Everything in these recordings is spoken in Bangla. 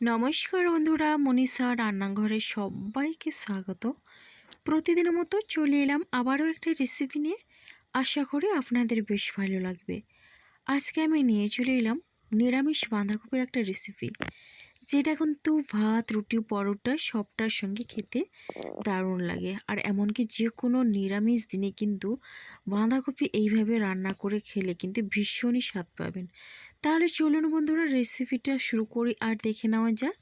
নমস্কার বন্ধুরা, মনীষা রান্নাঘরে সবাইকে স্বাগত। প্রতিদিনের মতো চলে এলাম আবারও একটা রেসিপি নিয়ে। আশা করি আপনাদের বেশ ভালো লাগবে। আজকে আমি নিয়ে চলে এলাম নিরামিষ বাঁধাকপির একটা রেসিপি যেটা কিন্তু ভাত, রুটি, পরোটা সবটার সঙ্গে খেতে দারুণ লাগে। আর এমনকি যে কোনো নিরামিষ দিনে কিন্তু বাঁধাকপি এইভাবে রান্না করে খেলে কিন্তু ভীষণই স্বাদ পাবেন। তাহলে চলুন বন্ধুরা রেসিপিটা শুরু করি আর দেখে নেওয়া যাক।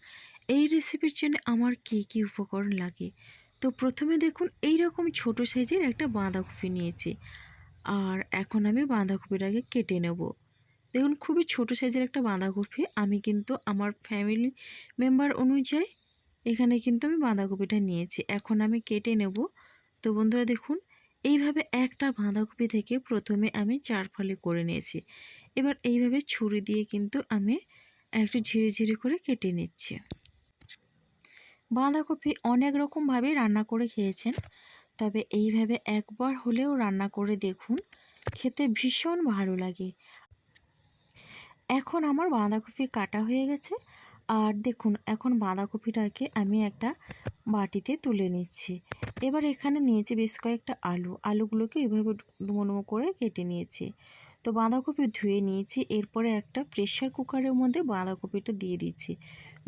এই রেসিপির জন্য আমার কী কী উপকরণ লাগে? তো প্রথমে দেখুন এই রকম ছোট সাইজের একটা বাঁধাকপি নিয়েছি। আর এখন আমি বাঁধাকপিটাকে কেটে নেব। দেখুন, খুবই ছোট সাইজের একটা বাঁধাকপি। আমি কিন্তু আমার ফ্যামিলি মেম্বার অনুযায়ী এখানে কিন্তু আমি বাঁধাকপিটা নিয়েছি। এখন আমি কেটে নেব। তো বন্ধুরা দেখুন এইভাবে একটা বাঁধাকপি থেকে প্রথমে আমি চার ফালি করে নিয়েছি। এবার এইভাবে ছুরি দিয়ে কিন্তু আমি একটু ঝিরে ঝিরে করে কেটে নিচ্ছি। বাঁধাকপি অনেক রকমভাবে রান্না করে খেয়েছেন, তবে এইভাবে একবার হলেও রান্না করে দেখুন, খেতে ভীষণ ভালো লাগে। এখন আমার বাঁধাকপি কাটা হয়ে গেছে আর দেখুন, এখন বাঁধাকপিটাকে আমি একটা বাটিতে তুলে নিচ্ছি। এবার এখানে নিয়েছি বেশ কয়েকটা আলু। আলুগুলোকে এভাবে ডুমো করে কেটে নিয়েছি। তো বাঁধাকপি ধুয়ে নিয়েছি, এরপরে একটা প্রেশার কুকারের মধ্যে বাঁধাকপিটা দিয়ে দিচ্ছি।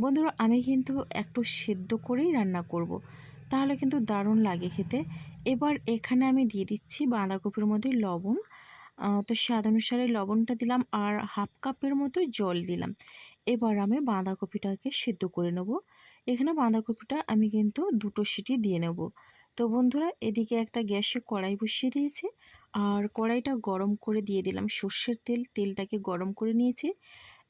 বন্ধুরা, আমি কিন্তু একটু সেদ্ধ করেই রান্না করব। তাহলে কিন্তু দারুণ লাগে খেতে। এবার এখানে আমি দিয়ে দিচ্ছি বাঁধাকপির মধ্যে লবণ তো স্বাদ অনুসারে লবণটা দিলাম আর হাফ কাপের মতো জল দিলাম। এবার আমি বাঁধাকপিটাকে সেদ্ধ করে নেব। এখানে বাঁধাকপিটা আমি কিন্তু দুটো সিটি দিয়ে নেব। তো বন্ধুরা, এদিকে একটা গ্যাসে কড়াই বসিয়ে দিয়েছি আর কড়াইটা গরম করে দিয়ে দিলাম। সর্ষের তেল, তেলটাকে গরম করে নিয়েছি।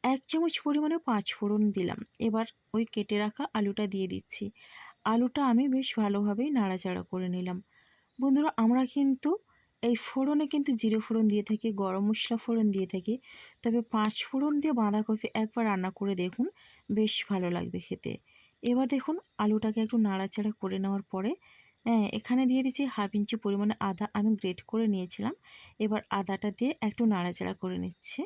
এক চামচ পরিমাণে পাঁচ ফোড়ন দিলাম। এবার ওই কেটে রাখা আলুটা দিয়ে দিচ্ছি। আলুটা আমি বেশ ভালোভাবেই নাড়াচাড়া করে নিলাম। বন্ধুরা, আমরা কিন্তু এই ফোড়নে কিন্তু জিরে ফোড়ন দিয়ে থাকি, গরম মশলা ফোড়ন দিয়ে থাকি। তবে পাঁচ ফোড়ন দিয়ে বাঁধাকপি একবার রান্না করে দেখুন, বেশ ভালো লাগবে খেতে। এবার দেখুন, আলুটাকে একটু নাড়াচাড়া করে নেওয়ার পরে হ্যাঁ এখানে দিয়ে দিচ্ছি হাফ ইঞ্চি পরিমাণে আদা। আমি গ্রেট করে নিয়েছিলাম, এবার আদাটা দিয়ে একটু নাড়াচাড়া করে নিচ্ছে।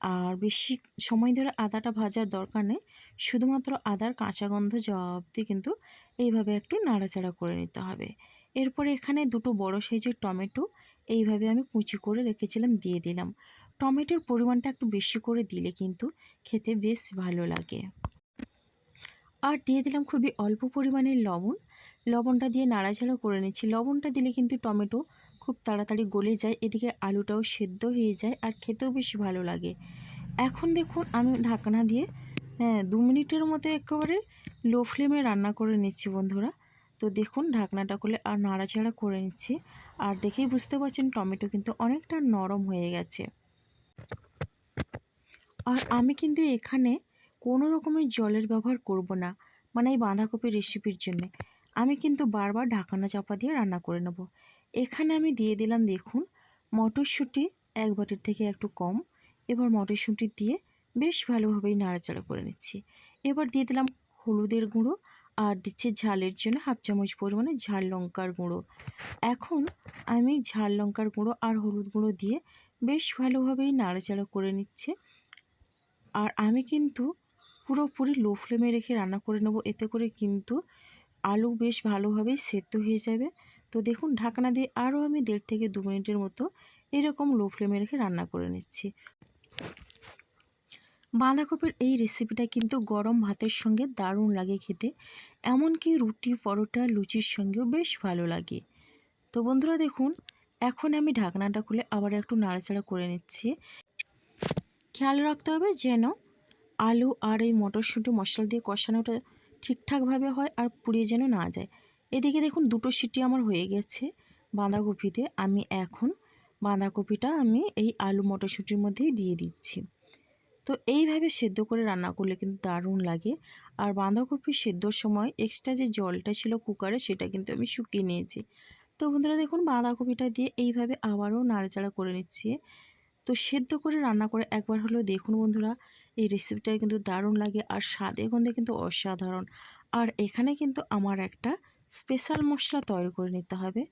আর বেশি সময় ধরে আদাটা ভাজার দরকার নেই, শুধুমাত্র আদার কাঁচা গন্ধ যাওয়া অবধি কিন্তু এইভাবে একটু নাড়াচাড়া করে নিতে হবে। এরপরে এখানে দুটো বড় সাইজের টমেটো এইভাবে আমি কুচি করে রেখেছিলাম, দিয়ে দিলাম। টমেটোর পরিমাণটা একটু বেশি করে দিলে কিন্তু খেতে বেশ ভালো লাগে। আর দিয়ে দিলাম খুবই অল্প পরিমাণের লবণ। লবণটা দিয়ে নাড়াচাড়া করে নিচ্ছি। লবণটা দিলে কিন্তু টমেটো খুব তাড়াতাড়ি গলে যায়, এদিকে আলুটাও সেদ্ধ হয়ে যায় আর খেতেও বেশ ভালো লাগে। এখন দেখুন আমি ঢাকনা দিয়ে হ্যাঁ দু মিনিটের মতো একেবারে লো ফ্লেমে রান্না করে নিচ্ছি বন্ধুরা। তো দেখুন, ঢাকনাটা খুলে আর নাড়াচাড়া করে নিচ্ছি। আর দেখেই বুঝতে পারছেন, টমেটো কিন্তু অনেকটা নরম হয়ে গেছে। আর আমি কিন্তু এখানে কোনো রকমের জলের ব্যবহার করব না মানে এই বাঁধাকপির রেসিপির জন্যে। আমি কিন্তু বারবার ঢাকানা চাপা দিয়ে রান্না করে নেব। এখানে আমি দিয়ে দিলাম, দেখুন, মটরশুঁটি এক বাটির থেকে একটু কম। এবার মটরশুঁটি দিয়ে বেশ ভালোভাবেই নাড়াচাড়া করে নিচ্ছি। এবার দিয়ে দিলাম হলুদের গুঁড়ো আর দিচ্ছি ঝালের জন্য হাফ চামচ পরিমাণে ঝাল লঙ্কার গুঁড়ো। এখন আমি ঝাল লঙ্কার গুঁড়ো আর হলুদ গুঁড়ো দিয়ে বেশ ভালোভাবেই নাড়াচাড়া করে নিচ্ছে। আর আমি কিন্তু পুরোপুরি লো ফ্লেমে রেখে রান্না করে নেব, এতে করে কিন্তু আলু বেশ ভালোভাবেই সেদ্ধ হয়ে যাবে। তো দেখুন, ঢাকনা দিয়ে আরও আমি দেড় থেকে দু মিনিটের মতো এরকম লো ফ্লেমে রেখে রান্না করে নিচ্ছি। বাঁধাকপির এই রেসিপিটা কিন্তু গরম ভাতের সঙ্গে দারুণ লাগে খেতে। এমনকি রুটি, পরোটা, লুচির সঙ্গেও বেশ ভালো লাগে। তো বন্ধুরা দেখুন, এখন আমি ঢাকনাটা খুলে আবার একটু নাড়াচাড়া করে নিচ্ছি। খেয়াল রাখতে হবে যেন আলু আর এই মটরশুঁটি মশলা দিয়ে কষানোটা ঠিকঠাকভাবে হয় আর পুড়িয়ে যেন না যায়। এদিকে দেখুন, দুটো সিটি আমার হয়ে গেছে বাঁধাকপিতে। আমি এখন বাঁধাকপিটা আমি এই আলু মটরশুঁটির মধ্যেই দিয়ে দিচ্ছি। তো এইভাবে সেদ্ধ করে রান্না করলে কিন্তু দারুণ লাগে। আর বাঁধাকপি সেদ্ধর সময় এক্সট্রা যে জলটা ছিল কুকারে সেটা কিন্তু আমি শুকিয়ে নিয়েছি। তো বন্ধুরা দেখুন, বাঁধাকপিটা দিয়ে এইভাবে আবারও নাড়াচাড়া করে নিচ্ছি। তো সেদ্ধ করে রান্না করে একবার হলেও দেখুন বন্ধুরা, এই রেসিপিটা কিন্তু দারুণ লাগে আর স্বাদে গন্ধে কিন্তু অসাধারণ। আর এখানে কিন্তু আমার একটা স্পেশাল মশলা তৈরি করে নিতে হবে।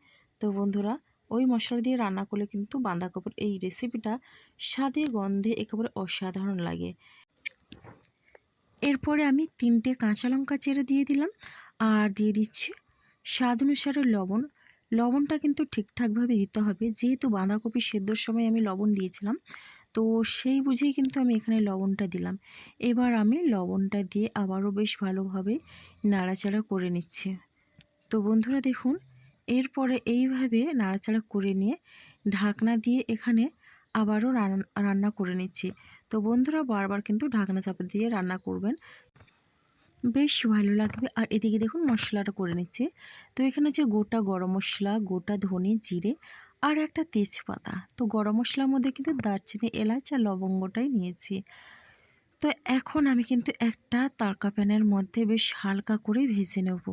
তো বন্ধুরা ওই মশলা দিয়ে রান্না করলে কিন্তু বাঁধাকপির এই রেসিপিটা স্বাদে, গন্ধে একেবারে অসাধারণ লাগে। এরপরে আমি তিনটে কাঁচা লঙ্কা চেড়ে দিয়ে দিলাম আর দিয়ে দিচ্ছি স্বাদ অনুসারে লবণ। লবণটা কিন্তু ঠিকঠাকভাবে দিতে হবে। যেহেতু বাঁধাকপি সেদ্ধর সময় আমি লবণ দিয়েছিলাম, তো সেই বুঝেই কিন্তু আমি এখানে লবণটা দিলাম। এবার আমি লবণটা দিয়ে আবারও বেশ ভালোভাবে নাড়াচাড়া করে নিচ্ছি। তো বন্ধুরা দেখুন এরপরে এইভাবে নাড়াচাড়া করে নিয়ে ঢাকনা দিয়ে এখানে আবারও রান্না করে নিচ্ছি। তো বন্ধুরা, বারবার কিন্তু ঢাকনা চাপা দিয়ে রান্না করবেন। বেশ ভালো লাগবে। আর এদিকে দেখুন, মশলাটা করে নিচ্ছি। তো এখানে যে গোটা গরম মশলা, গোটা ধনে জিরে আর একটা তেজপাতা। তো গরম মশলার মধ্যে কিন্তু দারচিনি, এলাচ আর লবঙ্গটাই নিয়েছি। তো এখন আমি কিন্তু একটা তারকা প্যানের মধ্যে বেশ হালকা করে ভেজে নেব।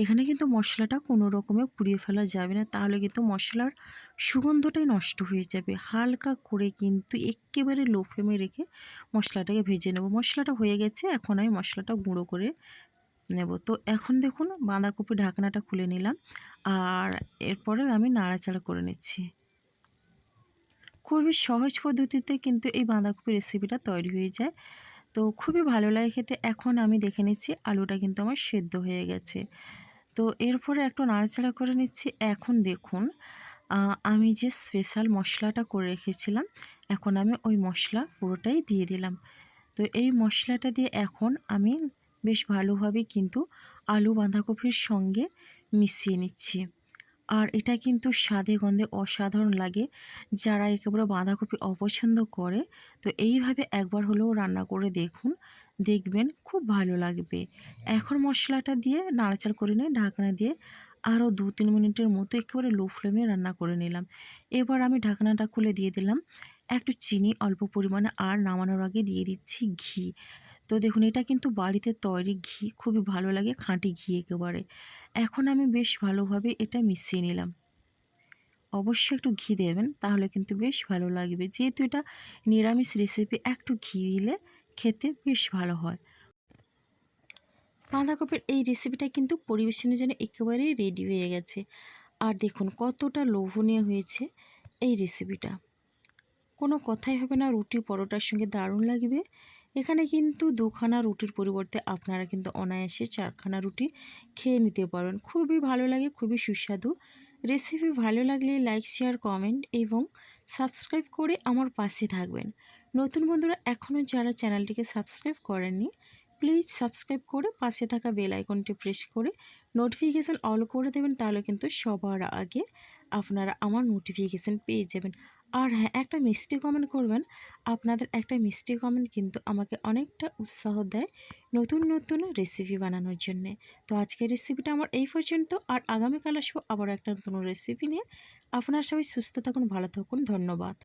এখানে কিন্তু মশলাটা কোনো রকমে পুড়িয়ে ফেলা যাবে না। তাহলে কিন্তু মশলার সুগন্ধটাই নষ্ট হয়ে যাবে। হালকা করে কিন্তু একেবারে লো ফ্লেমে রেখে মশলাটাকে ভেজে নেব। মশলাটা হয়ে গেছে, এখন আমি মশলাটা গুঁড়ো করে নেব। তো এখন দেখুন, বাঁধাকপি ঢাকনাটা খুলে নিলাম আর এরপরে আমি নাড়াচাড়া করে নিচ্ছি। খুবই সহজ পদ্ধতিতে কিন্তু এই বাঁধাকপি রেসিপিটা তৈরি হয়ে যায়। তো খুবই ভালো লাগে খেতে। এখন আমি দেখে নিচ্ছি আলুটা কিন্তু আমার সেদ্ধ হয়ে গেছে। তো এরপরে একটু নাড়াচাড়া করে নিচ্ছি। এখন দেখুন আমি যে স্পেশাল মশলাটা করে রেখেছিলাম, এখন আমি ওই মশলা পুরোটাই দিয়ে দিলাম। তো এই মশলাটা দিয়ে এখন আমি বেশ ভালোভাবে কিন্তু আলু বাঁধাকপির সঙ্গে মিশিয়ে নিচ্ছি। আর এটা কিন্তু স্বাদে গন্ধে অসাধারণ লাগে। যারা একেবারে বাঁধাকপি অপছন্দ করে, তো এইভাবে একবার হলেও রান্না করে দেখুন। দেখবেন খুব ভালো লাগবে। এখন মশলাটা দিয়ে নাড়াচাড় করে নিয়ে ঢাকনা দিয়ে আরও দু তিন মিনিটের মতো একেবারে লো ফ্লেমে রান্না করে নিলাম। এবার আমি ঢাকনাটা খুলে দিয়ে দিলাম। একটু চিনি, অল্প পরিমাণে, আর নামানোর আগে দিয়ে দিচ্ছি ঘি। তো দেখুন, এটা কিন্তু বাড়িতে তৈরি ঘি খুবই ভালো লাগে, খাঁটি ঘি একেবারে। এখন আমি বেশ ভালোভাবে এটা মিশিয়ে নিলাম। অবশ্যই একটু ঘি দেবেন, তাহলে কিন্তু বেশ ভালো লাগবে। যেহেতু এটা নিরামিষ রেসিপি একটু ঘি দিলে খেতে বেশ ভালো হয়। বাঁধাকপির এই রেসিপিটা কিন্তু পরিবেশনের জন্য একেবারেই রেডি হয়ে গেছে। আর দেখুন, কতটা লোভনীয় হয়েছে এই রেসিপিটা কোনো কথাই হবে না, রুটি পরোটার সঙ্গে দারুণ লাগবে। এখানে কিন্তু দুখানা রুটির পরিবর্তে আপনারা কিন্তু অনায়াসে চারখানা রুটি খেয়ে নিতে পারেন খুবই ভালো লাগে, খুবই সুস্বাদু। রেসিপি ভালো লাগলে লাইক শেয়ার কমেন্ট এবং সাবস্ক্রাইব করে আমার পাশে থাকবেন। নতুন বন্ধুরা, এখনও যারা চ্যানেলটিকে সাবস্ক্রাইব করেননি প্লিজ সাবস্ক্রাইব করে পাশে থাকা বেল আইকনটি প্রেস করে নোটিফিকেশান অল করে দেবেন, তাহলে কিন্তু সবার আগে আপনারা আমার নোটিফিকেশান পেয়ে যাবেন। আর হ্যাঁ একটা মিষ্টি কমেন্ট করবেন। আপনাদের একটা মিষ্টি কমেন্ট কিন্তু আমাকে অনেকটা উৎসাহ দেয় নতুন নতুন রেসিপি বানানোর জন্যে। তো আজকের রেসিপিটা আমার এই পর্যন্ত। আর আগামীকাল আসব আবার একটা নতুন রেসিপি নিয়ে। আপনার সবাই সুস্থ থাকুন, ভালো থাকুন, ধন্যবাদ।